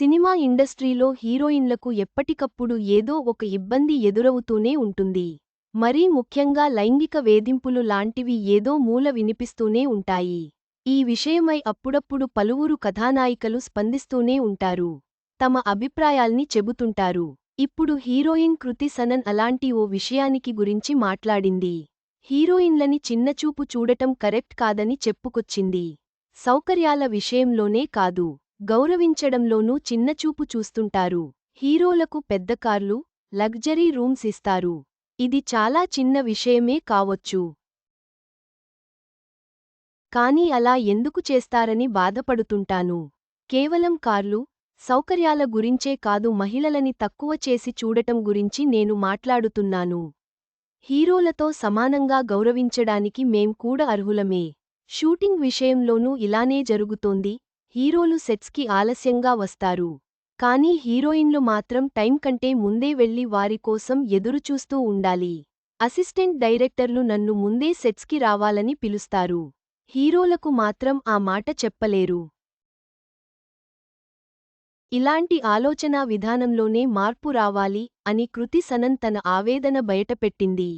Cinema ఇండస్ట్రీలో హీరోయిన్లకు ఎప్పటికప్పుడు ఏదో ఒక ఇబ్బంది ఎదురవుతూనే ఉంటుంది. మరీ ముఖ్యంగా లైంగిక వేధింపులు లాంటివి ఏదో మూల వినిపిస్తూనే ఉంటాయి. ఈ విషయమై అప్పుడప్పుడు పలువురు కథానాయికలు స్పందిస్తూనే ఉంటారు. తమ అభిప్రాయాల్ని చెబుతుంటారు. ఇప్పుడు హీరోయిన్ కృతి సనన్ అలాంటి ఓ విషయానికి గురించి మాట్లాడింది. హీరోయిన్లని చిన్నచూపు చూడటం కరెక్ట్ కాదని చెప్పుకొచ్చింది. సౌకర్యాల విషయంలోనే కాదు. గౌరవించడంలోనూ చిన్నచూపు చూస్తుంటారు. హీరోలకు పెద్ద కార్లు లగ్జరీ రూమ్స్ ఇస్తారు. ఇది చాలా చిన్న విషయమే కావొచ్చు. కానీ అలా ఎందుకు చేస్తారని బాధపడుతుంటాను. కేవలం కార్లు సౌకర్యాల గురించే కాదు మహిళలని తక్కువ చేసి చూడటం గురించి నేను మాట్లాడుతున్నాను. హీరోలతో సమానంగా గౌరవించడానికి మేం కూడా అర్హులమే. షూటింగ్ విషయంలోనూ ఇలానే జరుగుతోంది. హీరోలు సెట్స్కి ఆలస్యంగా వస్తారు. కానీ హీరోయిన్లు మాత్రం టైం కంటే ముందే వెళ్ళి వారి కోసం ఎదురుచూస్తూ ఉండాలి. అసిస్టెంట్ డైరెక్టర్లు నన్ను ముందే సెట్స్కి రావాలని పిలుస్తారు. హీరోలకు మాత్రం ఆ మాట చెప్పలేరు. ఇలాంటి ఆలోచనా విధానంలోనే మార్పు రావాలి అని కృతి సనన్ తన ఆవేదన బయటపెట్టింది.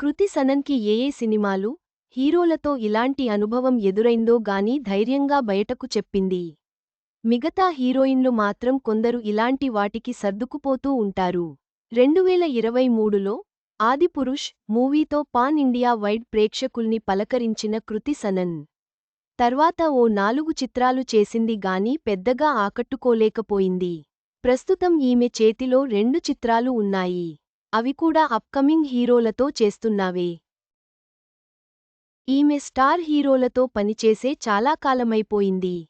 కృతి సనన్కి ఏ ఏ సినిమాలు హీరోలతో ఇలాంటి అనుభవం ఎదురైందో గాని ధైర్యంగా బయటకు చెప్పింది. మిగతా హీరోయిన్లు మాత్రం కొందరు ఇలాంటి వాటికి సర్దుకుపోతూ ఉంటారు. రెండువేల ఇరవై మూడులో ఆదిపురుష్ మూవీతో పాన్ ఇండియా వైడ్ ప్రేక్షకుల్ని పలకరించిన కృతి సనన్. తర్వాత ఓ నాలుగు చిత్రాలు చేసింది గాని పెద్దగా ఆకట్టుకోలేకపోయింది. ప్రస్తుతం ఈమె చేతిలో రెండు చిత్రాలు ఉన్నాయి. అవి కూడా అప్కమింగ్ హీరోలతో చేస్తున్నావే. ఈమె స్టార్ హీరోలతో పనిచేసే చాలా కాలమైపోయింది.